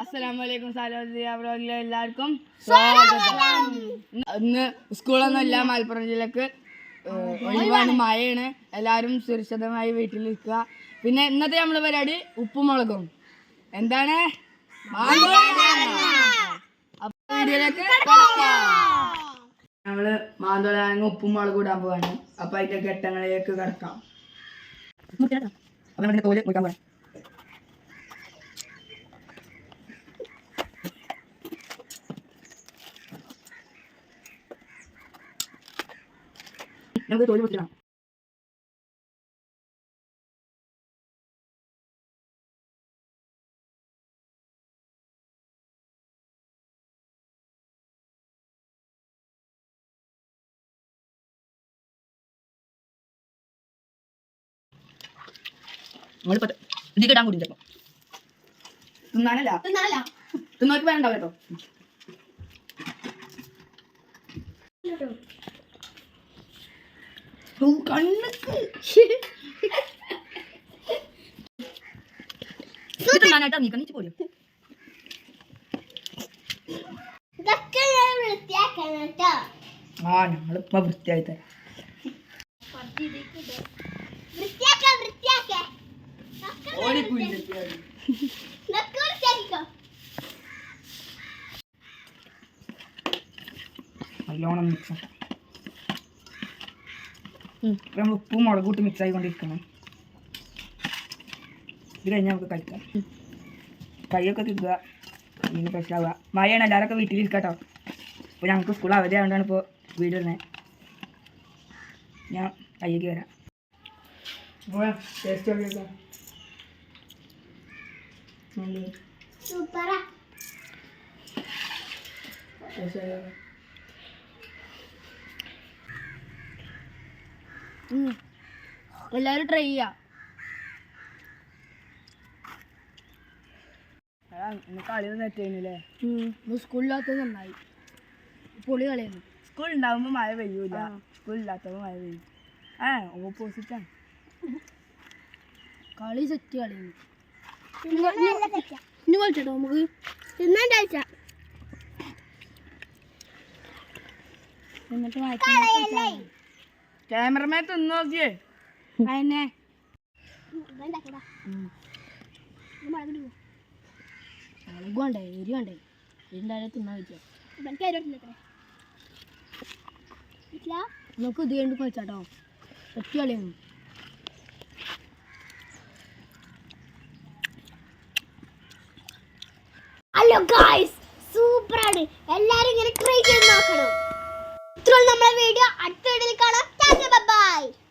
അസ്സലാമലൈക്കും എല്ലാവർക്കും സ്വാഗതം. ഇന്ന് സ്കൂളൊന്നും ഇല്ല മലപ്പുറം ജില്ലക്ക് ഒഴിവാണ് മഴയാണ്. എല്ലാവരും സുരക്ഷിതമായി വീട്ടിലിരിക്കുക പിന്നെ ഇന്നത്തെ നമ്മൾ പരിപാടി ഉപ്പും മുളകും എന്താണ്. നമ്മൾ മാന്തോളാണെങ്കിൽ ഉപ്പും മുളകും ഇടാൻ പോവാണ്. അപ്പൊ അതിന്റെ ഘട്ടങ്ങളിലേക്ക് കിടക്കാം. അപ്പൊ നമ്മുടെ തോൽ കൊടുക്കാൻ പോകാം നമുക്ക് തൊഴിൽ മുറിച്ചിടാം നമ്മളിപ്പോ ഇതിക്ക് ഇടാൻ കൂടി ചിലപ്പോ തിന്നാനല്ല? തിന്നോക്ക് വേണ്ട കേട്ടോ. കണ്ണക്ക് പോലും വൃത്തിയായി തരാം. വൃത്തിയാക്കിക്കോ. നല്ലോണം മിക്സ് ആക്കാം. നമ്മൾ ഉപ്പും മുളകും ഇട്ട് മിക്സ് ആയിക്കൊണ്ടിരിക്കണം ഇത് കഴിഞ്ഞാൽ നമുക്ക് കഴിക്കാം. കൈയൊക്കെ തിരുക ഇങ്ങനെ പ്രശ്നമാവുക മഴയാണ് എല്ലാവരൊക്കെ വീട്ടിലിരിക്കട്ടോ. അപ്പോൾ ഞങ്ങൾക്ക് സ്കൂൾ അവധി ആയതുകൊണ്ടാണ് ഇപ്പോൾ വീട് വരുന്നത് ഞാൻ കയ്യേക്ക് വരാം. ടേസ്റ്റ് സൂപ്പറാ എല്ലാവരും ട്രൈ ചെയ്യാം. കളി സ്കൂളിലാത്ത നന്നായി. പൊളി കളിയാണ്. സ്കൂൾ ഉണ്ടാവുമ്പോൾ മഴ പെയ്യൂല. സ്കൂൾ ഇല്ലാത്തപ്പോൾ മഴ പെയ്യും. ആ ഓപ്പോസിറ്റാണ് കളി സെറ്റ് കളിയാണ്. കളിച്ചോ നമുക്ക്? തിന്നാൻ കഴിച്ച എന്നിട്ട് കളയല്ലേ? ക്യാമറമാൻ തിന്ന് നോക്കിയേ എരിണ്ടായാലും തിന്നാൻ നമുക്ക് ഇത് കണ്ട് കളിയാണ് ഹലോ ഗായ്സ് സൂപ്പറാണ് എല്ലാരും ഇങ്ങനെ ട്രൈ ചെയ്ത് നോക്കണം. ഇത്രയുള്ള നമ്മളെ വീഡിയോ അടുത്ത വീഡിയോയിൽ കാണാം. Bye bye.